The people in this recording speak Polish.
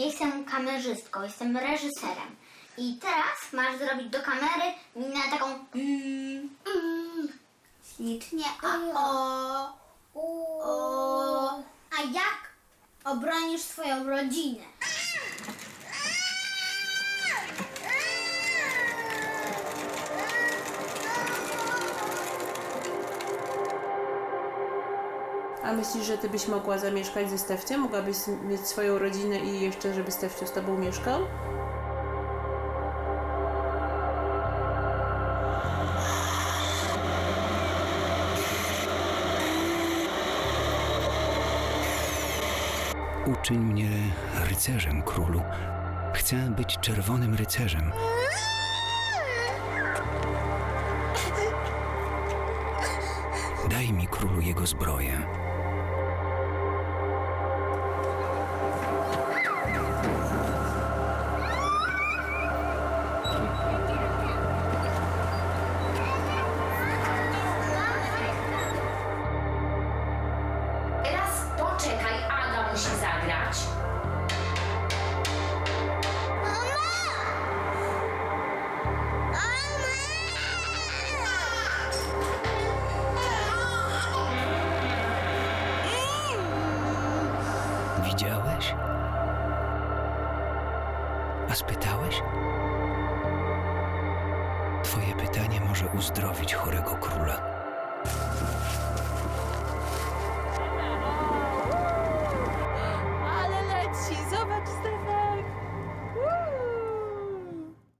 Ja jestem kamerzystką, jestem reżyserem. I teraz masz zrobić do kamery minę taką ślicznie, a o, o. A jak obronisz swoją rodzinę? A myślisz, że ty byś mogła zamieszkać ze Stefciem? Mogłabyś mieć swoją rodzinę i jeszcze, żeby Stefciu z tobą mieszkał? Uczyń mnie rycerzem, królu. Chcę być czerwonym rycerzem. Daj mi, królu, jego zbroję. Teraz poczekaj, Aga musi zagrać. Widziałeś? A spytałeś? Twoje pytanie może uzdrowić chorego króla.